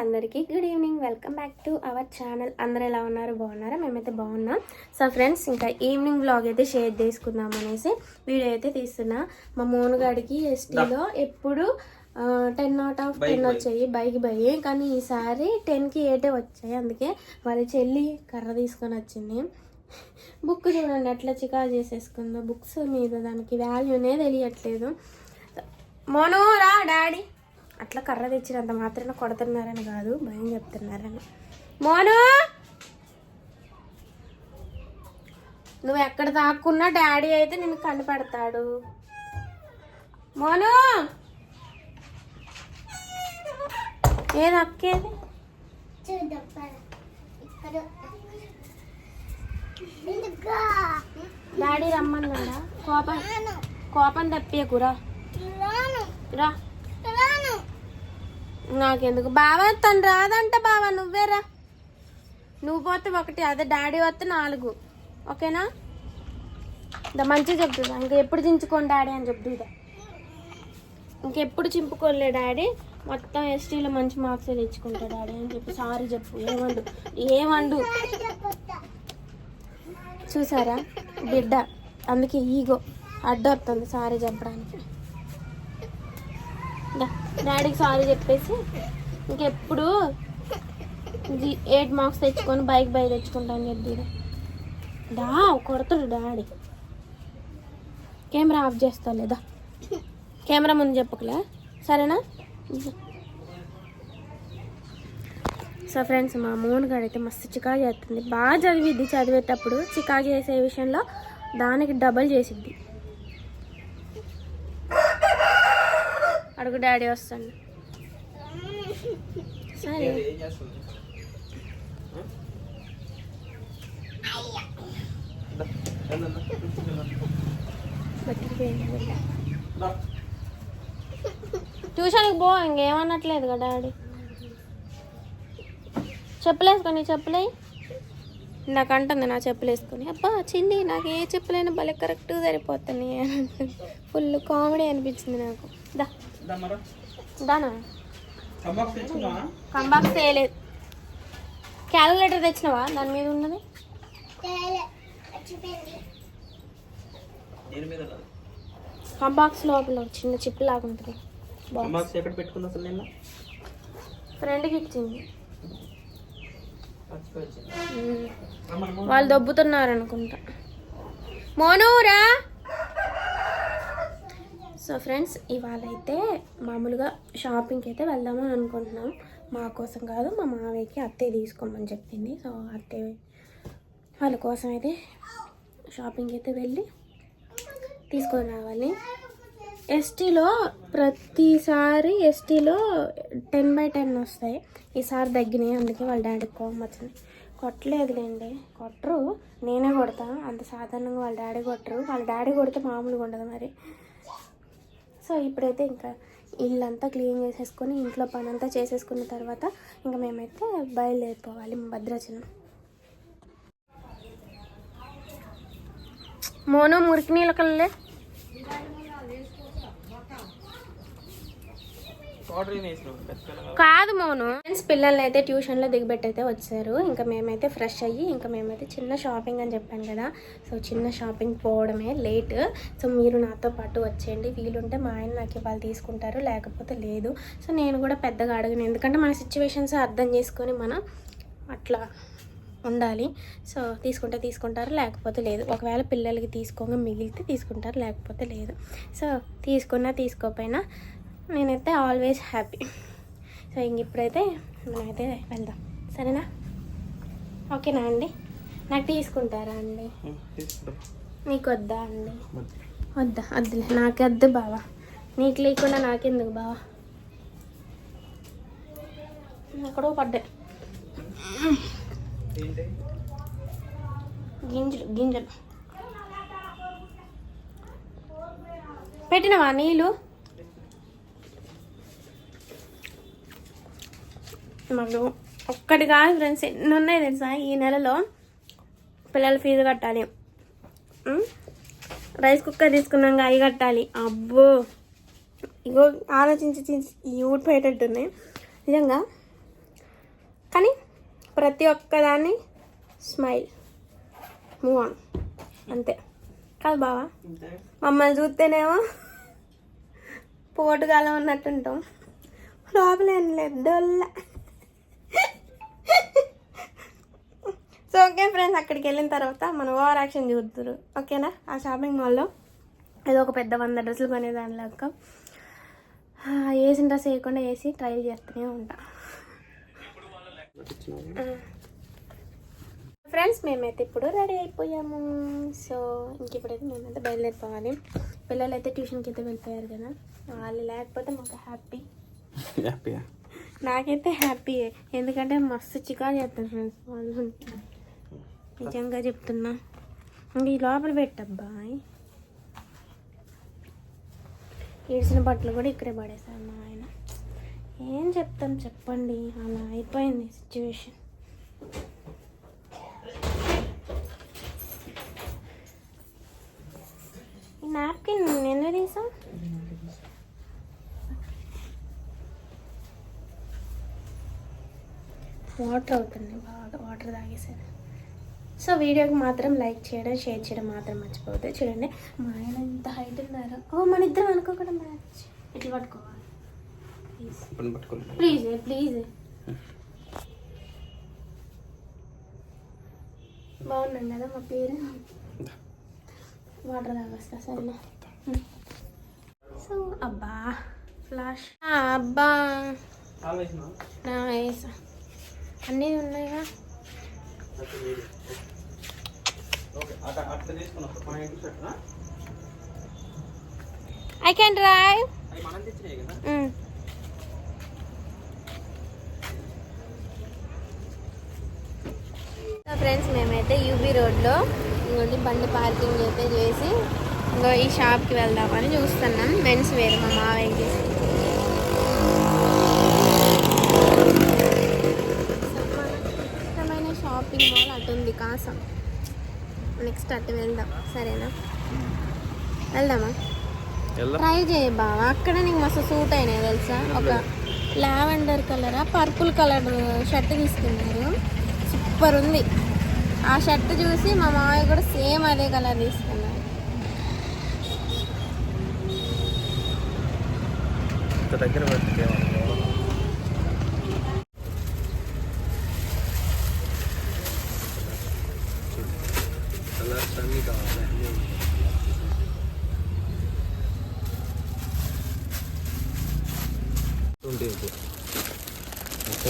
అందరికీ good evening. Welcome back to our channel. అందరూ ఎలా ఉన్నారు? బాగున్నారా? మేమైతే బాగున్నాం. సో ఫ్రెండ్స్ ఇంకా ఈవినింగ్ బ్లాగ్ అయితే షేర్ చేసుకుందాం అనేసి వీడియో అయితే తీస్తున్నా. మా మోనుగాడికి ఎస్టీలో ఎప్పుడు టెన్ అవుట్ ఆఫ్ టెన్ వచ్చాయి. Bike buy. కానీ ఈసారి టెన్కి ఎయిటే వచ్చాయి. అందుకే వాళ్ళ చెల్లి కర్ర తీసుకొని వచ్చింది. బుక్ చూడండి ఎట్లా చికా చేసేసుకుందో. బుక్స్ మీద దానికి వాల్యూనే తెలియట్లేదు. మోను రా డాడీ. అట్లా కర్ర తెచ్చినంత మాత్రాన కొడుతున్నారని కాదు భయం చెప్తున్నారని. మోను! నువ్వు ఎక్కడ దాక్కున్నా డాడీ అయితే నిన్ను కనిపెడతాడు మోను! ఏది అక్కేది? డాడీ రమ్మన్నాడా? కోపం కోపం తప్పియకురా రా. నాకెందుకు? బావ తను రాదంట బావా నువ్వేరా? నువ్వు పోతే ఒకటి అదే డాడీ వస్తే నాలుగు. ఓకేనా? దా మంచిగా చెప్తుందా ఇంకా ఎప్పుడు చించుకోండి డాడీ అని చెప్తుందా ఇంకెప్పుడు చింపుకోలే డాడీ. మొత్తం ఎస్టీలో మంచి మార్క్స్ తెచ్చుకుంటా డాడీ అని చెప్పి సారీ చెప్పు. ఏమండు? ఏమండు? చూసారా? బిడ్డ. అందుకే ఈగో అడ్డొస్తుంది సారీ చెప్పడానికి. దా, డాడీకి సారీ చెప్పేసి ఇంకెప్పుడు ఎయిట్ మార్క్స్ తెచ్చుకొని బైక్ బై తెచ్చుకుంటాను చెప్పి దా కొడతాడు డాడీ. కెమెరా ఆఫ్ చేస్తా లేదా? కెమెరా ముందు చెప్పకలే. సరేనా? సో ఫ్రెండ్స్ మా మూన్ గారు అయితే మస్తు చికా చేస్తుంది. బాగా చదివిద్ది చదివేటప్పుడు. చికా చేసే విషయంలో దానికి డబల్ చేసిద్ది. అడుగు డాడీ వస్తాను సరే. ట్యూషన్కి పో ఇంకేమన్నట్లేదు కదా డాడీ. చెప్పులేసుకొని చెప్పులే. నాకు అంటుంది నా చెప్పులు వేసుకొని అబ్బా చింది నాకు ఏ చెప్పులైనా భలే కరెక్ట్గా సరిపోతున్నాయి అని. ఫుల్ కామెడీ అనిపించింది నాకు. దా. కంబాక్స్ చేయలేదు క్యాలిక్యులేటర్ తెచ్చినవా? దాని మీద ఉన్నది? కంబాక్స్ లోపల ఒక చిన్న చిప్ లాగా ఉంటుంది. బాక్స్ ఎక్కడ పెట్టుకుంది అసలు నిన్న? ఫ్రెండ్కి ఇచ్చింది. వాళ్ళు దొబ్బుతున్నారు అనుకుంటా మోనూరా సో ఫ్రెండ్స్ ఇవాళ అయితే మామూలుగా షాపింగ్కి అయితే వెళ్దామని అనుకుంటున్నాం. మా కోసం కాదు మా మావయ్యకి అత్తయ్య తీసుకోమని చెప్పింది. సో అత్తయ్య వాళ్ళ కోసం అయితే షాపింగ్కి అయితే వెళ్ళి తీసుకొని రావాలి. ఎస్టీలో ప్రతిసారి ఎస్టీలో టెన్ బై టెన్ వస్తాయి. ఈసారి తగ్గినాయి అందుకే వాళ్ళ డాడీకి కోపం వచ్చింది. కొట్టలేదులేండి కొట్టరు. నేనే కొడతా అంత సాధారణంగా వాళ్ళ డాడీ కొట్టరు. వాళ్ళ డాడీ కొడితే మామూలుగా ఉండదు మరి. సో ఇప్పుడైతే ఇంకా ఇల్లంతా క్లీన్ చేసేసుకొని ఇంట్లో పని అంతా చేసేసుకున్న తర్వాత ఇంకా మేమైతే బయలుదేరిపోవాలి భద్రాచలం. మోనో మురికి నీళ్ళ కాదు మోను. ఫ్రెండ్స్ పిల్లల్ని అయితే ట్యూషన్లో దిగబెట్టయితే వచ్చారు. ఇంకా మేమైతే ఫ్రెష్ అయ్యి ఇంకా మేమైతే చిన్న షాపింగ్ అని చెప్పాను కదా. సో చిన్న షాపింగ్ పోవడమే లేట్ సో మీరు నాతో పాటు వచ్చేయండి. వీలుంటే మా ఆయన నాకు ఇవాళ తీసుకుంటారు లేకపోతే లేదు. సో నేను కూడా పెద్దగా అడగను. ఎందుకంటే మన సిచ్యువేషన్స్ అర్థం చేసుకొని మనం అట్లా ఉండాలి. సో తీసుకుంటే తీసుకుంటారు లేకపోతే లేదు. ఒకవేళ పిల్లలకి తీసుకోగా మిగిలితే తీసుకుంటారు లేకపోతే లేదు. సో తీసుకున్నా తీసుకోకపోయినా నేనైతే ఆల్వేస్ హ్యాపీ సో ఇంక ఇప్పుడైతే మనమైతే వెళ్దాం. సరేనా? ఓకేనా అండి? నాకు తీసుకుంటారా అండి? నీకు వద్దా అండి? వద్దా వద్దులే. నాకు వద్దు బావా. నీకు లేకుండా నాకెందుకు బావా? ఎక్కడో పడ్డాయి. ఏంటి? గింజలు గింజలు. పెట్టినవా నీళ్ళు? మాకు ఒక్కటి కాదు ఫ్రెండ్స్ ఎన్ని ఉన్నాయి తెలుసా? ఈ నెలలో పిల్లల ఫీజు కట్టాలి? రైస్ కుక్కర్ తీసుకున్నాక అవి కట్టాలి. అబ్బో! ఇగో ఆలోచించి ఊడిపోయేటట్టున్నాయి నిజంగా? కానీ ప్రతి ఒక్కదాన్ని స్మైల్. మూవ్ ఆన్ అంతే. కాదు బావా? మమ్మల్ని చూస్తేనేమో పోటుగాలం ఉన్నట్టుంటాం ప్రాబ్లం లేదు డొల్ల. సో ఓకే ఫ్రెండ్స్ అక్కడికి వెళ్ళిన తర్వాత మనం ఓవర్ యాక్షన్ చూద్దరు ఓకేనా? ఆ షాపింగ్ మాల్లో ఏదో ఒక పెద్ద వంద డ్రెస్సులు కొనే దానిలాగా ఆ, వేసిన డ్రెస్ వేయకుండా వేసి ట్రై చేస్తూనే ఉంటా. ఫ్రెండ్స్ మేమైతే ఇప్పుడు రెడీ అయిపోయాము. సో ఇంక ఇప్పుడైతే మేమైతే బయలుదేరిపోవాలి. పిల్లలు అయితే ట్యూషన్కి అయితే వెళ్ళిపోయారు కదా. వాళ్ళు లేకపోతే మాకు హ్యాపీ హ్యాపీయా నాకైతే హ్యాపీ ఎందుకంటే మస్తు చికా చేస్తారు ఫ్రెండ్స్ వాళ్ళు. నిజంగా చెప్తున్నా. ఈ లోపల పెట్టబ్బాయ్ ఏడ్చిన బట్టలు కూడా ఇక్కడే పడేశారు మా ఆయన. ఏం చెప్తాం చెప్పండి అలా అయిపోయింది సిచ్యువేషన్ ఈ నాప్కిన్ ఎందుకు తీసాం వాటర్ అవుతుంది బాగా వాటర్ తాగేసాను సో వీడియోకి మాత్రం లైక్ చేయడం షేర్ చేయడం మాత్రం మర్చిపోవద్దు. చూడండి. మా ఆయన ఇంత హైట్ ఉన్నారు. ఓ మన ఇద్దరం అనుకోకుండా మ్యాచ్ ఇట్లా పట్టుకోవాలి? ప్లీజ్ ప్లీజ్ ప్లీజ్ బాగున్నాం కదా మా పేరు? వాటర్ తాగొస్తా సరేనా? సో అబ్బా ఫ్లాష్ అబ్బా. అన్నీ ఉన్నాయిగా ఓకే అట్లా అట్లా తీసుకున్నాం పాయింట్ షర్ట్నా ఐ క్యాన్ డ్రైవ్ ఫ్రెండ్స్ మేమైతే యూబీ రోడ్లో ఇంకోటి బండి పార్కింగ్ అయితే చేసి ఇంకో ఈ షాప్కి వెళ్దామని చూస్తున్నాం. మెన్స్ వేర్ మా మావయ్యకి. షాపింగ్ మాల్ అటు ఉంది కాసం. నెక్స్ట్ అటు వెళ్దాం సరేనా? వెళ్దామా? ట్రై చేయ బావా అక్కడ నీకు మస్తు సూట్ అయినాయి తెలుసా? ఒక lavender colour purple colour shirt తీసుకున్నారు. సూపర్ ఉంది. ఆ షర్ట్ చూసి మా మామయ్య కూడా సేమ్ అదే కలర్ తీసుకున్నారు. దగ్గర పెడితే కలర్స్ అన్నీ కావాలి అన్నీ ట్వంటీ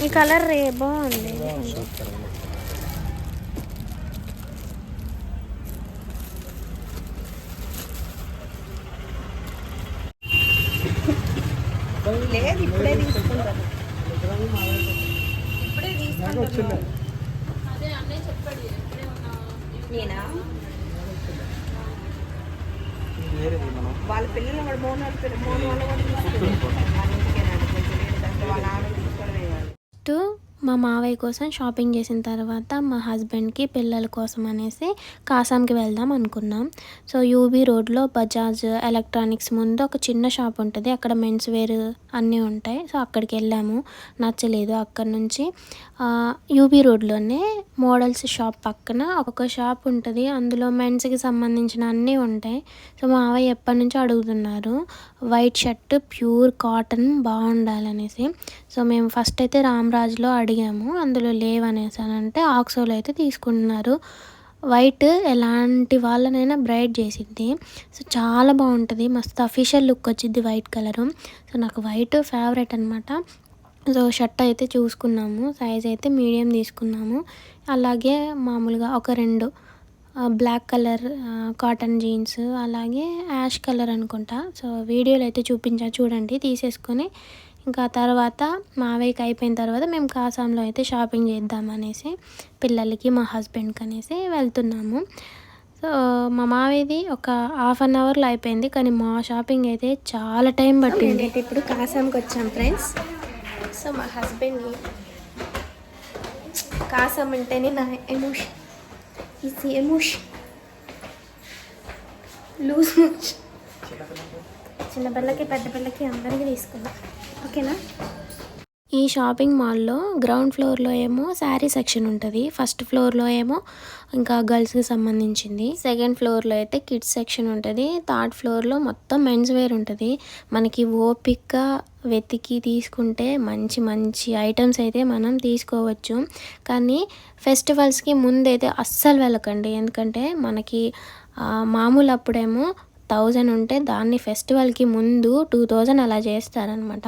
ఈ కలర్ రే బాగుంది. లేదు ఇప్పుడే తీసుకుంటాను ఇప్పుడే వేరేది నేనా? వాళ్ళ పిల్లలు కూడా వాళ్ళ పిల్లలు మూడు వాళ్ళు కూడా వాళ్ళ ఆమె మా మావయ్య కోసం షాపింగ్ చేసిన తర్వాత మా హస్బెండ్కి పిల్లల కోసం అనేసి కాసాంకి వెళ్దాం అనుకున్నాం. సో యూబీ రోడ్లో బజాజ్ ఎలక్ట్రానిక్స్ ముందు ఒక చిన్న షాప్ ఉంటుంది. అక్కడ మెన్స్ వేర్ అన్నీ ఉంటాయి. సో అక్కడికి వెళ్ళాము. నచ్చలేదు అక్కడ నుంచి. యూబీ రోడ్లోనే మోడల్స్ షాప్ పక్కన ఒక షాప్ ఉంటుంది. అందులో మెన్స్కి సంబంధించిన అన్నీ ఉంటాయి. సో మావయ్య ఎప్పటి నుంచో అడుగుతున్నారు. వైట్ షర్ట్ ప్యూర్ కాటన్ బాగుండాలనేసి. సో మేము ఫస్ట్ అయితే రామ్రాజ్లో అడిగాము. అందులో లేవనేసి అని అంటే ఆక్సోలో అయితే తీసుకుంటున్నారు వైట్ ఎలాంటి వాళ్ళనైనా బ్రైట్ చేసిద్ది. సో చాలా బాగుంటుంది. మస్తు అఫీషియల్ లుక్ వచ్చింది వైట్ కలరు. సో నాకు వైట్ ఫేవరెట్ అనమాట సో షర్ట్ అయితే చూసుకున్నాము. సైజ్ అయితే మీడియం తీసుకున్నాము. అలాగే మామూలుగా ఒక రెండు బ్లాక్ కలర్ కాటన్ జీన్స్ అలాగే యాష్ కలర్ అనుకుంటా. సో వీడియోలో అయితే చూపించా చూడండి తీసేసుకొని. ఇంకా తర్వాత మావయ్యకి అయిపోయిన తర్వాత మేము కాసాంలో అయితే షాపింగ్ చేద్దామనేసి పిల్లలకి మా హస్బెండ్కి అనేసి వెళ్తున్నాము. సో మా మావేది ఒక హాఫ్ అన్ అవర్లో అయిపోయింది కానీ మా షాపింగ్ అయితే చాలా టైం పట్టింది. ఇప్పుడు కాసాంకి వచ్చాం ఫ్రెండ్స్. సో మా హస్బెండ్ని కాసాం అంటేనే నా emotion. Is emotion loose motion చిన్న పిల్లకి పెద్ద పిల్లకి అందరికీ తీసుకున్నా ఓకేనా? ఈ షాపింగ్ మాల్లో గ్రౌండ్ ఫ్లోర్లో ఏమో శారీ సెక్షన్ ఉంటుంది. ఫస్ట్ ఫ్లోర్లో ఏమో ఇంకా గర్ల్స్కి సంబంధించింది. సెకండ్ ఫ్లోర్లో అయితే కిడ్స్ సెక్షన్ ఉంటుంది. థర్డ్ ఫ్లోర్లో మొత్తం మెన్స్ వేర్ ఉంటుంది. మనకి ఓపిక్గా వెతికి తీసుకుంటే మంచి మంచి ఐటమ్స్ అయితే మనం తీసుకోవచ్చు. కానీ ఫెస్టివల్స్కి ముందైతే అస్సలు వెళ్ళకండి. ఎందుకంటే మనకి మామూలు అప్పుడేమో థౌజండ్ ఉంటే దాన్ని ఫెస్టివల్కి ముందు టూ థౌజండ్ అలా చేస్తారనమాట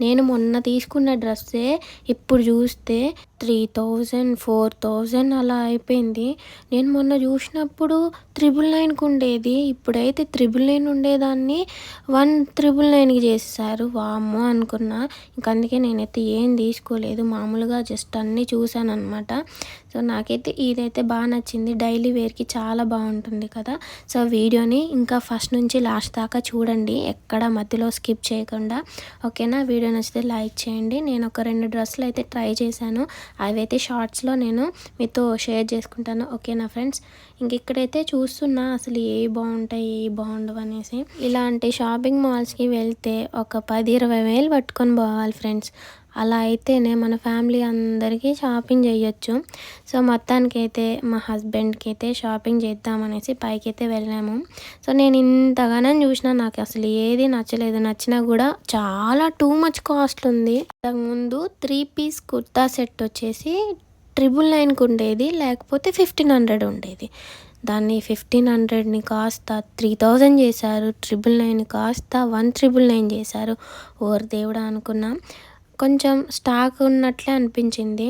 నేను మొన్న తీసుకున్న డ్రెస్సే ఇప్పుడు చూస్తే త్రీ థౌజండ్ ఫోర్ థౌజండ్ అలా అయిపోయింది. నేను మొన్న చూసినప్పుడు త్రిబుల్ నైన్కి ఉండేది. ఇప్పుడైతే త్రిబుల్ నైన్ ఉండేదాన్ని వన్ త్రిబుల్ నైన్కి చేసేసారు. వామ్మో అనుకున్నా. ఇంక అందుకే నేనైతే ఏం తీసుకోలేదు. మామూలుగా జస్ట్ అన్నీ చూశాను అనమాట సో నాకైతే ఇదైతే బాగా నచ్చింది. డైలీ వేర్కి చాలా బాగుంటుంది కదా. సో వీడియోని ఇంకా ఫస్ట్ నుంచి లాస్ట్ దాకా చూడండి. ఎక్కడ మధ్యలో స్కిప్ చేయకుండా. ఓకేనా? వీడియో నచ్చితే లైక్ చేయండి. నేను ఒక రెండు డ్రెస్సులు అయితే ట్రై చేశాను. అవైతే షార్ట్స్లో నేను మీతో షేర్ చేసుకుంటాను. ఓకేనా ఫ్రెండ్స్? ఇంక ఇక్కడైతే చూస్తున్నా అసలు ఏ బాగుంటాయి ఏ బాగుండవు అనేసి. ఇలాంటి షాపింగ్ మాల్స్కి వెళ్తే ఒక పది ఇరవై వేలు పట్టుకొని పోవాలి ఫ్రెండ్స్. అలా అయితేనే మన ఫ్యామిలీ అందరికీ షాపింగ్ చేయొచ్చు సో మొత్తానికైతే మా హస్బెండ్కి అయితే షాపింగ్ చేద్దామనేసి పైకి అయితే వెళ్ళాము. సో నేను ఇంతగానో చూసినా నాకు అసలు ఏది నచ్చలేదు. నచ్చినా కూడా చాలా టూ మచ్ కాస్ట్ ఉంది. ముందు త్రీ పీస్ కుర్తా సెట్ వచ్చేసి ట్రిపుల్ నైన్కి ఉండేది. లేకపోతే ఫిఫ్టీన్ హండ్రెడ్ ఉండేది. దాన్ని ఫిఫ్టీన్ హండ్రెడ్ని కాస్త త్రీ థౌజండ్ చేశారు. ట్రిపుల్ నైన్ కాస్త వన్ ట్రిపుల్ నైన్ చేశారు. ఓర్ దేవుడా అనుకున్నాం. కొంచెం స్టాక్ ఉన్నట్లే అనిపించింది.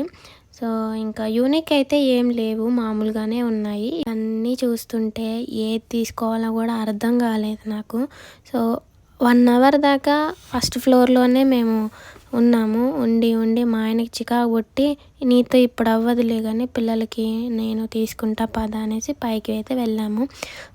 సో ఇంకా యూనిక్ అయితే ఏం లేవు మామూలుగానే ఉన్నాయి. అన్నీ చూస్తుంటే ఏది తీసుకోవాలో కూడా అర్థం కాలేదు నాకు. సో వన్ అవర్ దాకా ఫస్ట్ ఫ్లోర్లోనే మేము ఉన్నాము. ఉండి ఉండి మా ఆయనకి చికాకు కొట్టి నీతో ఇప్పుడు అవ్వదులే కానీ పిల్లలకి నేను తీసుకుంటా పద అనేసి పైకి అయితే వెళ్ళాము.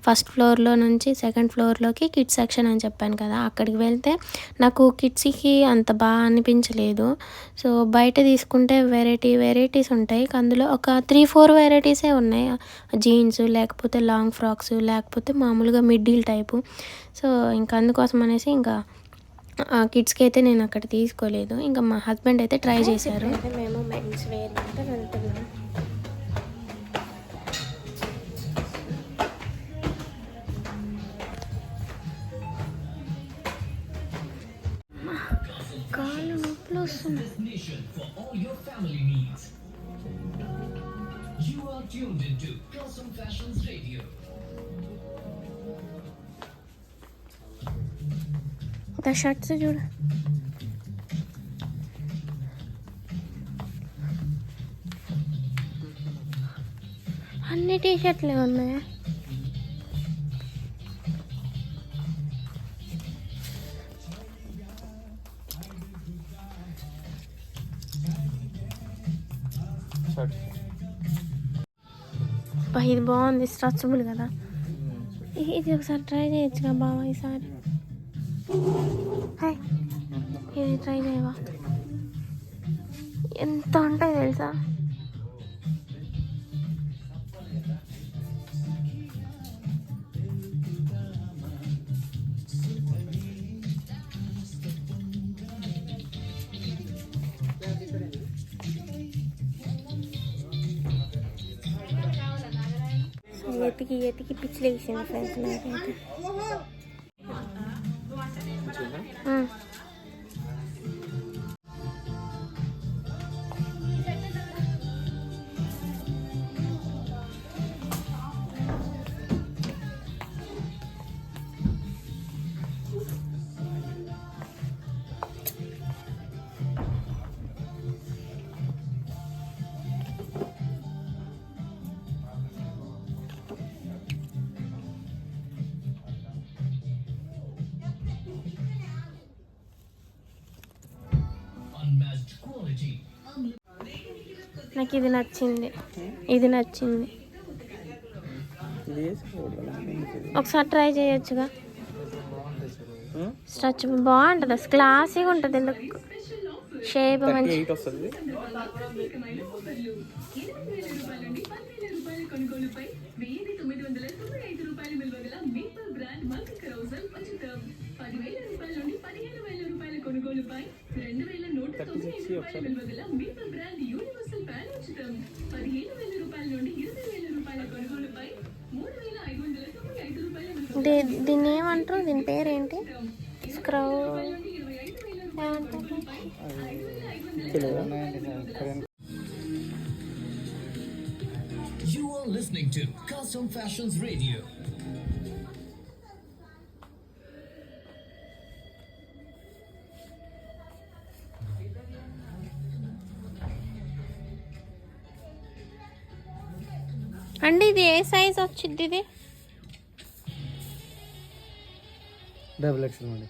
ఫస్ట్ ఫ్లోర్లో నుంచి సెకండ్ ఫ్లోర్లోకి కిడ్స్ సెక్షన్ అని చెప్పాను కదా అక్కడికి వెళ్తే నాకు కిడ్స్కి అంత బాగా అనిపించలేదు. సో బయట తీసుకుంటే వెరైటీ వెరైటీస్ ఉంటాయి. అందులో ఒక త్రీ ఫోర్ వెరైటీసే ఉన్నాయి. జీన్స్ లేకపోతే లాంగ్ ఫ్రాక్స్ లేకపోతే మామూలుగా మిడ్డీల్ టైపు. సో ఇంకా అందుకోసం అనేసి ఇంకా కిడ్స్కి అయితే నేను అక్కడ తీసుకోలేదు. ఇంకా మా హస్బెండ్ అయితే ట్రై చేశారు. మేము మెన్స్ వేర్ అయితే వెళ్తున్నాం. కాళ్ళు నొప్పులు వస్తుంది You are tuned into Custom Fashions Radio. ఇంకా షర్ట్స్ చూడు అన్ని టీ షర్ట్లే ఉన్నాయి షర్ట్ అబ్బా, ఇది బాగుంది స్ట్రచబుల్ కదా ఇ- ఇది ఒకసారి ట్రై చేయొచ్చుగా బావా ఈసారి హాయ్ ఇది ట్రై చేయవా? ఎంత ఉంటాయి తెలుసా? ఎతికి ఎతికి పిచ్చిలు ఫ్రెండ్స్ నాకైతే. to. నాకు ఇది నచ్చింది ఇది నచ్చింది? ఒకసారి ట్రై చేయొచ్చుగా? స్ట్రచ్ బాగుంటుంది అసలు క్లాసీగా ఉంటుంది ఎందుకు షేప్ మంచి దీ- దీన్ని ఏమంటారు దీని స్క్రౌ ఐదు వేల ఏమంటారు You are listening to Custom Fashions Radio. అండి ఇది ఏ సైజ్ వచ్చింది ఇది డబుల్ ఎక్స్ఎల్ అండి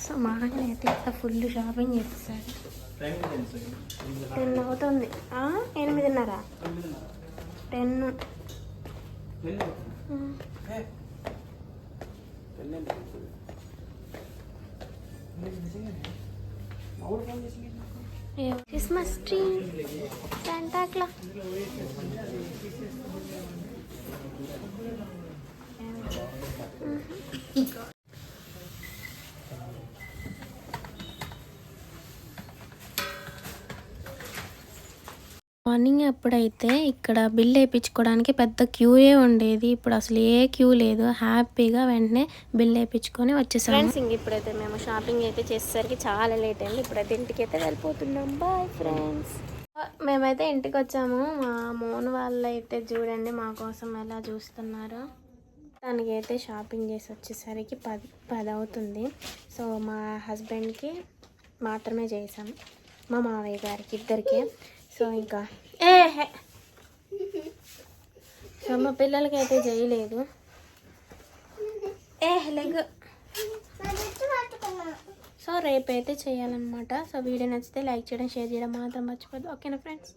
సో మా ఆయన అయితే ఇట్లా ఫుల్ షాపింగ్ చేస్తారు టెన్ అవుతుంది ఆ, ఎనిమిదిన్నర ten Christmas tree Santa Claus morning ఎప్పుడైతే ఇక్కడ బిల్ వేయించుకోవడానికి పెద్ద క్యూయే ఉండేది ఇప్పుడు అసలు ఏ క్యూ లేదు. హ్యాపీగా వెంటనే బిల్ వేయించుకొని వచ్చేసాం ఫ్రెండ్స్ ఇంక ఇప్పుడైతే మేము షాపింగ్ అయితే చేసేసరికి చాలా లేట్ అయింది. ఇప్పుడైతే ఇంటికి అయితే వెళ్ళిపోతున్నాం. బాయ్ ఫ్రెండ్స్ మేమైతే ఇంటికి వచ్చాము మా మోన్ వాళ్ళు అయితే చూడండి మా కోసం ఎలా చూస్తున్నారు. దానికైతే షాపింగ్ చేసి వచ్చేసరికి పది పది అవుతుంది సో మా హస్బెండ్కి మాత్రమే చేసాం. మా మావయ్య గారికి ఇద్దరికి. సో ఇంకా ఏ. సో మా పిల్లలకి అయితే చేయలేదు. ఏ లెగ్. సో రేపైతే చేయాలన్నమాట. సో వీడియో నచ్చితే లైక్ చేయడం షేర్ చేయడం మాత్రం మర్చిపోద్దు. ఓకేనా ఫ్రెండ్స్?